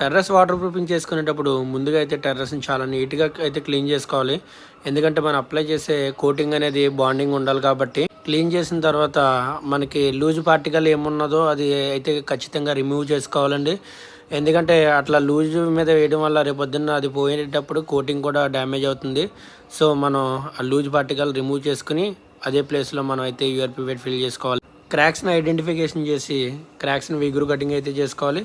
Terrace water proofing చేసుకునేటప్పుడు ముందుగా అయితే టెర్రస్ని చాలా నీట్గా అయితే క్లీన్ చేసుకోవాలి. ఎందుకంటే మనం అప్లై చేసే కోటింగ్ అనేది బాండింగ్ ఉండాలి కాబట్టి. క్లీన్ చేసిన తర్వాత మనకి లూజ్ పార్టికల్ ఏమున్నదో అది అయితే ఖచ్చితంగా రిమూవ్ చేసుకోవాలండి. ఎందుకంటే అట్లా లూజ్ మీద వేయడం వల్ల రేపొద్దున్న అది పోయేటప్పుడు కోటింగ్ కూడా డ్యామేజ్ అవుతుంది. సో మనం ఆ లూజ్ పార్టికల్ రిమూవ్ చేసుకుని అదే ప్లేస్లో మనం అయితే యూఆర్పీ వెయిట్ ఫిల్ చేసుకోవాలి. క్రాక్స్ని ఐడెంటిఫికేషన్ చేసి క్రాక్స్ని విగురు కటింగ్ అయితే చేసుకోవాలి.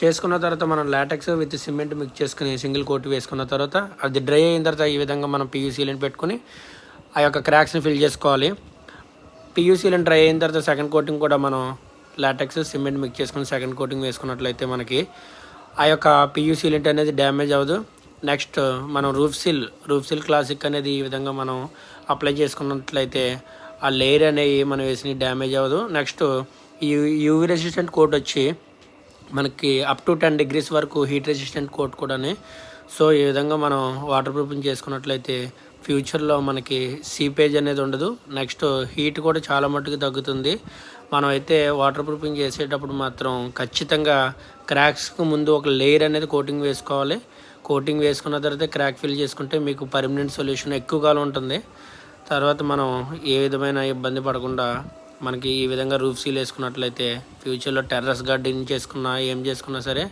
చేసుకున్న తర్వాత మనం లాటెక్స్ విత్ సిమెంట్ మిక్స్ చేసుకుని సింగిల్ కోట్ వేసుకున్న తర్వాత అది డ్రై అయిన తర్వాత ఈ విధంగా మనం పీయూసీలను పెట్టుకుని ఆ యొక్క క్రాక్స్ని ఫిల్ చేసుకోవాలి. పీయూసీలను డ్రై అయిన తర్వాత సెకండ్ కోటింగ్ కూడా మనం లాటెక్స్ సిమెంట్ మిక్స్ చేసుకుని సెకండ్ కోటింగ్ వేసుకున్నట్లయితే మనకి ఆ యొక్క పీయూసీలెంట్ అనేది డ్యామేజ్ అవ్వదు. నెక్స్ట్ మనం roof sill roof sill classic అనేది ఈ విధంగా మనం అప్లై చేసుకున్నట్లయితే ఆ లేయర్ అనేవి మనం వేసిన డ్యామేజ్ అవ్వదు. నెక్స్ట్ ఈ యూవీ రెసిస్టెంట్ కోట్ వచ్చి మనకి అప్ టు టెన్ డిగ్రీస్ వరకు హీట్ రెసిస్టెంట్ కోట్ కూడాని. సో ఈ విధంగా మనం వాటర్ ప్రూఫింగ్ చేసుకున్నట్లయితే ఫ్యూచర్లో మనకి సీపేజ్ అనేది ఉండదు. నెక్స్ట్ హీట్ కూడా చాలా మట్టుకు తగ్గుతుంది. మనం అయితే వాటర్ ప్రూఫింగ్ చేసేటప్పుడు మాత్రం ఖచ్చితంగా క్రాక్స్కి ముందు ఒక లేయర్ అనేది కోటింగ్ వేసుకోవాలి. కోటింగ్ వేసుకున్న తర్వాత క్రాక్ ఫిల్ చేసుకుంటే మీకు పర్మనెంట్ సొల్యూషన్ ఎక్కువ కాలం ఉంటుంది. తర్వాత మనం ఏ విధమైన ఇబ్బంది పడకుండా మనకి ఈ విధంగా రూఫ్ సీల్ వేసుకున్నట్లయితే ఫ్యూచర్లో టెర్రస్ గార్డెన్ చేసుకున్నా ఏం చేసుకున్నా సరే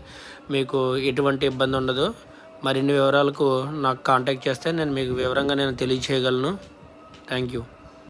మీకు ఎటువంటి ఇబ్బంది ఉండదు. మరిన్ని వివరాలకు నాకు కాంటాక్ట్ చేస్తే నేను మీకు వివరంగా నేను తెలియచేయగలను. Thank you